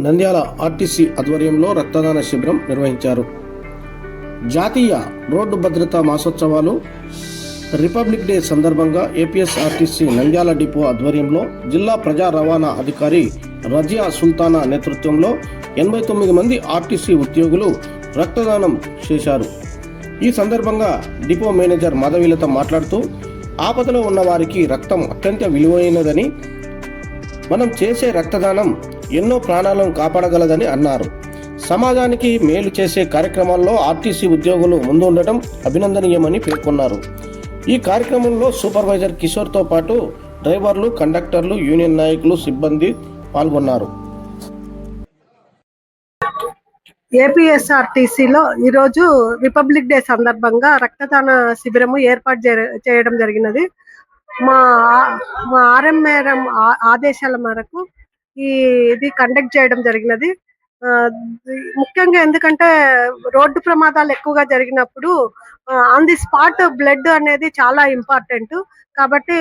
Nandyal RTC ఆధ్వర్యంలో రక్తదాన శిబిరం నిర్వహించారు. జాతీయ రోడ్డు భద్రతా మాసోత్సవాలు రిపబ్లిక్ డే సందర్భంగా ఏపీఎస్ఆర్టీసీ నంద్యాల డిపో ఆధ్వర్యంలో జిల్లా ప్రజా రవాణా అధికారి రజియా సుల్తానా నేతృత్వంలో ఎనభై తొమ్మిది మంది ఆర్టీసీ ఉద్యోగులు రక్తదానం చేశారు. ఈ సందర్భంగా డిపో మేనేజర్ మాధవీలత మాట్లాడుతూ ఆపదలో ఉన్న వారికి రక్తం అత్యంత విలువైనదని మనం చేసే రక్తదానం ఎన్నో ప్రాణాలను కాపాడగలదని అన్నారు. సమాజానికి మేలు చేసే కార్యక్రమాల్లో ఆర్టీసీ ఉద్యోగులు ముందుండటం అభినందనీయమని పేర్కొన్నారు. ఈ కార్యక్రమంలో సూపర్వైజర్ కిషోర్తో పాటు డ్రైవర్లు కండక్టర్లు యూనియన్ నాయకులు సిబ్బంది పాల్గొన్నారు. ఏపీఎస్ఆర్టీసీలో ఈరోజు రిపబ్లిక్ డే సందర్భంగా రక్తదాన శిబిరము ఏర్పాటు చేయడం జరిగినది. మా మా ఆర్ఎంఏ ఆ- ఆదేశాల మేరకు ఈ ఇది కండక్ట్ చేయడం జరిగినది. ఆ, ముఖ్యంగా ఎందుకంటే రోడ్డు ప్రమాదాలు ఎక్కువగా జరిగినప్పుడు ఆన్ ది స్పాట్ బ్లడ్ అనేది చాలా ఇంపార్టెంట్ కాబట్టి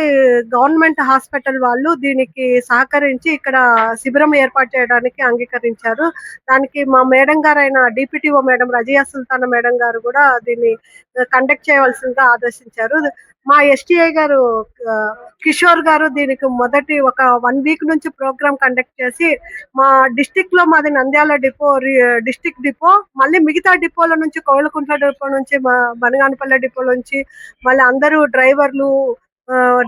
గవర్నమెంట్ హాస్పిటల్ వాళ్ళు దీనికి సహకరించి ఇక్కడ శిబిరం ఏర్పాటు చేయడానికి అంగీకరించారు. దానికి మా మేడం గారైన DPTO madam Razia Sultana madam గారు కూడా దీన్ని కండక్ట్ చేయవలసిందిగా ఆదేశించారు. మా ఎస్టీఐ గారు కిషోర్ గారు దీనికి మొదటి ఒక వన్ వీక్ నుంచి ప్రోగ్రామ్ కండక్ట్ చేసి మా డిస్టిక్లో మాది నంద్యాల డిపో డిస్టిక్ డిపో మళ్ళీ మిగతా డిపోల నుంచి కోయిలకుంట్ల డిపో నుంచి మా బనగానపల్లె డిపో నుంచి మళ్ళీ అందరూ డ్రైవర్లు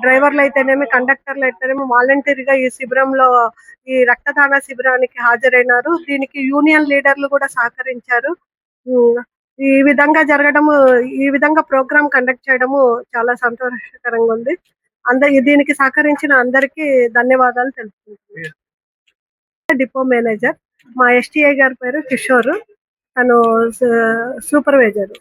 డ్రైవర్లు అయితేనేమి కండక్టర్లు అయితేనేమి వాలంటీర్గా ఈ శిబిరంలో ఈ రక్తదాన శిబిరానికి హాజరైనారు. దీనికి యూనియన్ లీడర్లు కూడా సహకరించారు. ఈ విధంగా జరగడము ఈ విధంగా ప్రోగ్రామ్ కండక్ట్ చేయడము చాలా సంతోషకరంగా ఉంది. అందరి దీనికి సహకరించిన అందరికీ ధన్యవాదాలు తెలుపుకుంటున్నాను. డిపో మేనేజర్ మా ఎస్టీఐ గారి పేరు కిషోర్. తను సూపర్వైజర్.